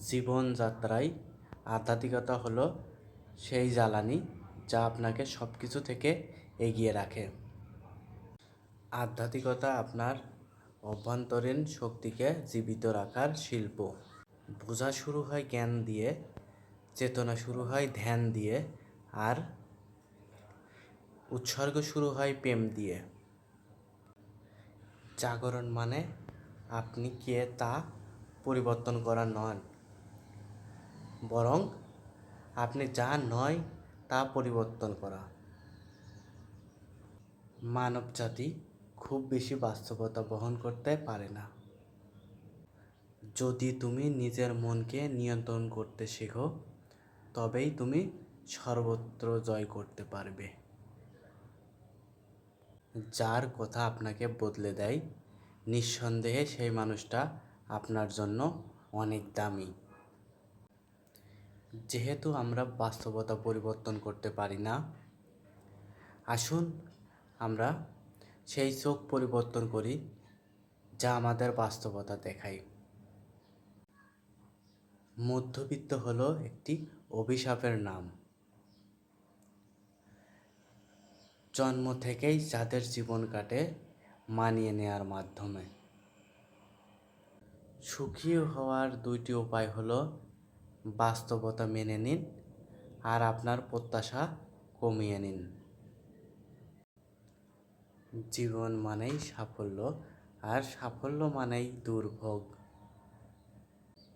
জীবনযাত্রায় আধ্যাত্মিকতা হলো সেই জ্বালানি যা আপনাকে সব কিছু থেকে এগিয়ে রাখে। আধ্যাত্মিকতা আপনার অভ্যন্তরীণ শক্তিকে জীবিত রাখার শিল্প। বোঝা শুরু হয় জ্ঞান দিয়ে, চেতনা শুরু হয় ধ্যান দিয়ে, আর উৎসর্গ শুরু হয় প্রেম দিয়ে। জাগরণ মানে আপনি কে তা পরিবর্তন করা নন। বরং আপনি যা নয় তা পরিবর্তন করা। মানবজাতি খুব বেশি বাস্তবতা বহন করতে পারে না। যদি তুমি নিজের মনকে নিয়ন্ত্রণ করতে শেখো, তবেই তুমি সর্বত্র জয় করতে পারবে। যার কথা আপনাকে বদলে দেয়, নিঃসন্দেহে সেই মানুষটা আপনার জন্য অনেক দামি। যেহেতু আমরা বাস্তবতা পরিবর্তন করতে পারি না, আসুন আমরা সেই চোখ পরিবর্তন করি যা আমাদের বাস্তবতা দেখায়। মধ্যবিত্ত হলো একটি অভিশাপের নাম। জন্ম থেকেই যাদের জীবন কাটে মানিয়ে নেয়ার মাধ্যমে। সুখী হওয়ার দুইটি উপায় হলো বাস্তবতা মেনে নিন আর আপনার প্রত্যাশা কমিয়ে নিন। জীবন মানেই সাফল্য আর সাফল্য মানেই দুর্ভোগ।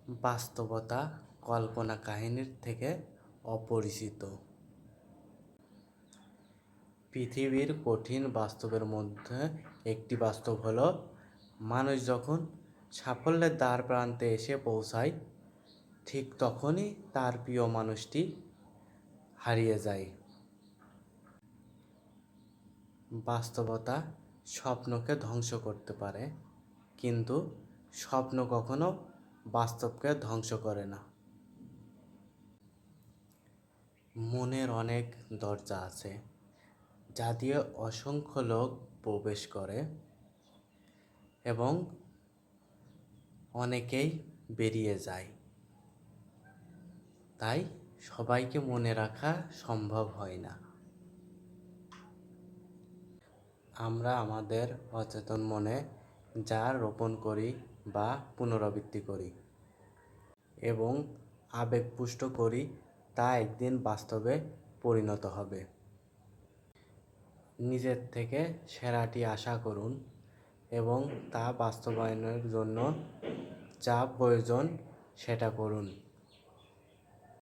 বাস্তবতা কল্পনা কাহিনীর থেকে অপরিচিত। পৃথিবীর কঠিন বাস্তবের মধ্যে একটি বাস্তব হলো, মানুষ যখন সাফল্যের দ্বার প্রান্তে এসে পৌঁছায় ঠিক তখনই তার প্রিয় মানুষটি হারিয়ে যায়। বাস্তবতা স্বপ্নকে ধ্বংস করতে পারে, কিন্তু স্বপ্ন কখনো বাস্তবকে ধ্বংস করে না। মনের অনেক দরজা আছে যা দিয়ে অসংখ্য লোক প্রবেশ করে এবং অনেকেই বেরিয়ে যায়। তাই সবাইকে মনে রাখা সম্ভব হয় না। আমরা আমাদের অচেতন মনে যা রোপণ করি বা পুনরাবৃত্তি করি এবং আবেগপুষ্ট করি তা একদিন বাস্তবে পরিণত হবে। নিজের থেকে সেরাটি আশা করুন এবং তা বাস্তবায়নের জন্য যা প্রয়োজন সেটা করুন।